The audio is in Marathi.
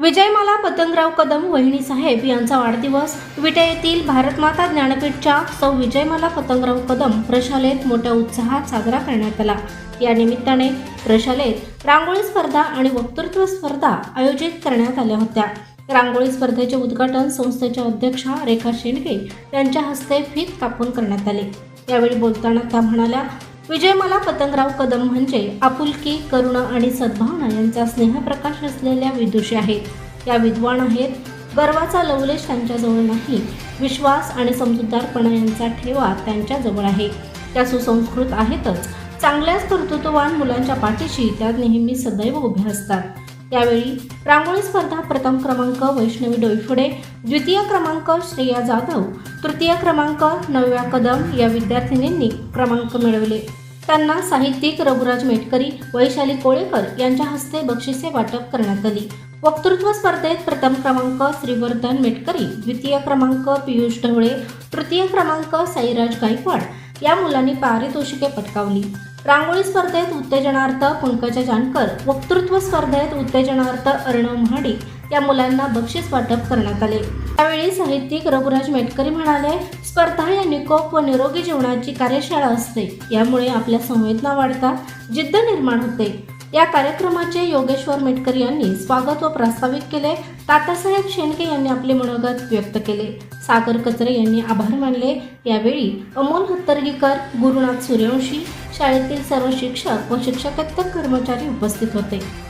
विजयमाला पतंगराव कदम वहिनी साहेब यांचा वाढदिवस. विटे येथील भारतमाता ज्ञानपीठच्या सौ विजयमाला पतंगराव कदम प्रशालेत मोठ्या उत्साहात साजरा करण्यात आला. या निमित्ताने प्रशालेत रांगोळी स्पर्धा आणि वक्तृत्व स्पर्धा आयोजित करण्यात आल्या होत्या. रांगोळी स्पर्धेचे उद्घाटन संस्थेच्या अध्यक्षा रेखा शेंडगे यांच्या हस्ते फीत कापून करण्यात आले. यावेळी बोलताना त्या म्हणाल्या विजयमाला पतंगराव कदम म्हणजे आपुलकी करुणा आणि सद्भावना यांचा स्नेहप्रकाश असलेल्या विदुषी आहेत. या विद्वान आहेत. गर्वाचा लवलेश त्यांच्याजवळ नाही. विश्वास आणि समजूतदारपणा यांचा ठेवा त्यांच्याजवळ आहे. त्या सुसंस्कृत आहेतच. चांगल्याच कर्तृत्ववान मुलांच्या पाठीशी त्या नेहमी सदैव उभ्या असतात. यावेळी रांगोळी स्पर्धा प्रथम क्रमांक वैष्णवी डोईफुडे द्वितीय क्रमांक श्रेया जाधव तृतीय क्रमांक नव्या कदम या विद्यार्थिनींनी क्रमांक मिळवले. त्यांना साहित्यिक रघुराज मेटकरी वैशाली कोळेकर यांच्या हस्ते बक्षिसे वाटप करण्यात आली. वक्तृत्व स्पर्धेत प्रथम क्रमांक श्रीवर्धन मेटकरी द्वितीय क्रमांक पियुष ढवळे तृतीय क्रमांक साईराज गायकवाड. या मुलांनी पारितोषिके पटकावली. रांगोळी स्पर्धेत उत्तेजनार्थ पंकजा जानकर वक्तृत्व स्पर्धेत उत्तेजनार्थ अर्णव महाडिक या मुलांना बक्षीस वाटप करण्यात आले. त्यावेळी साहित्यिक रघुराज मेटकरी म्हणाले स्पर्धा या निकोप व निरोगी जीवनाची कार्यशाळा असते. यामुळे आपल्या संवेदना वाढतात जिद्द निर्माण होते. या कार्यक्रमाचे योगेश्वर मेटकरी यांनी स्वागत व प्रास्ताविक केले. तातासाहेब शेंडके यांनी आपले मनोगत व्यक्त केले. सागर कचरे यांनी आभार मानले. यावेळी अमोल हत्तरगीकर गुरुनाथ सूर्यवंशी शाळेतील सर्व शिक्षक व शिक्षकेतर कर्मचारी उपस्थित होते.